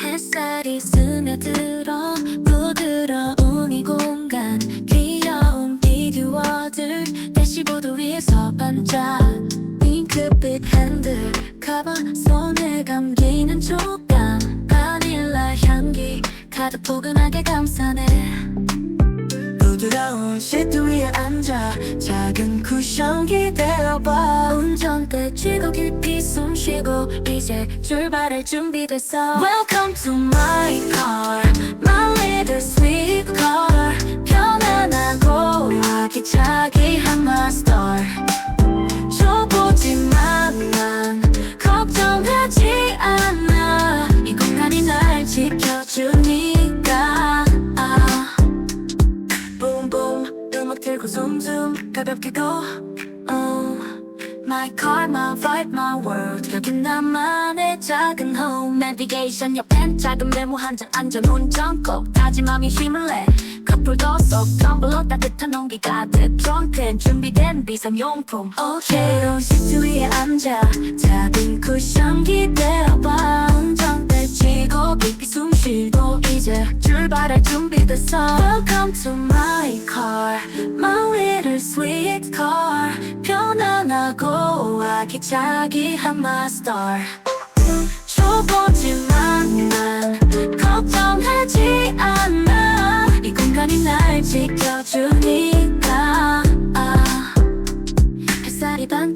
햇살이 스며들어 부드러운 이 공간 귀여운 피규어들 대시보드 위에서 반짝. 핑크빛 핸들 커버 손에 감기는 촉감. 바닐라 향기 가득 포근하게 감싸네 부드러운 시트 위에 앉아 작은 쿠션 기대어봐. 운전대 쥐고 깊이 숨 쉬고 이제 출발할 준비됐어. Welcome to my car. My little 틀고 zoom 가볍게 go oh. My car, my vibe, my world. 여기 나만의 작은 home. Navigation 옆엔 작은 메모 한 장 안전 운전 꼭 다짐함이 힘을 내. 커플도 쏙 텀블러 따뜻한 온기 가득 트렁크엔 준비된 비상용품. Okay 시트 위에 앉아. 작은 쿠션 출발할 준비됐어 Welcome to my car. My little sweet car. 편안하고 아기자기한 my star. 줘보지만 난 걱정하지 않아. 이 공간이 날 지켜주니까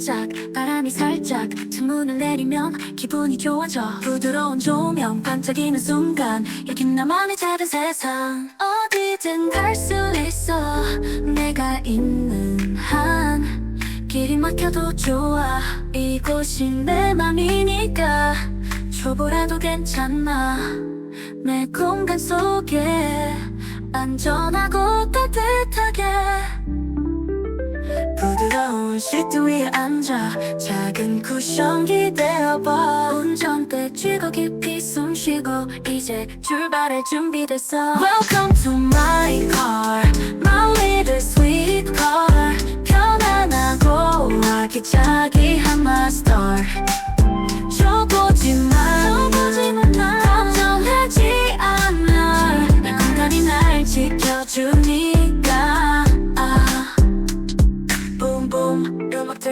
반짝 바람이 살짝 창문을 내리면 기분이 좋아져. 부드러운 조명 반짝이는 순간 여긴 나만의 작은 세상. 어디든 갈 수 있어. 내가 있는 한 길이 막혀도 좋아. 이곳이 내 맘이니까 초보라도 괜찮아. 내 공간 속에 안전하고 부드러운 시트 위에 앉아. 작은 쿠션 기대어봐. 운전대 쥐고 깊이 숨 쉬고 이제 출발할 준비됐어. Welcome to my car. My little sweet car. 편안하고 아기자기한 my star. 줘보지만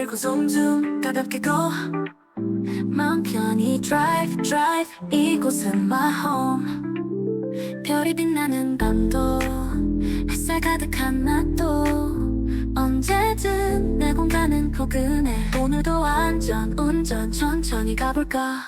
들고 zoom 가볍게 go 마음 편히 drive drive 이곳은 my home. 별이 빛나는 밤도 햇살 가득한 낮도. 언제든 내 공간은 포근해. 오늘도 안전 운전 천천히 가볼까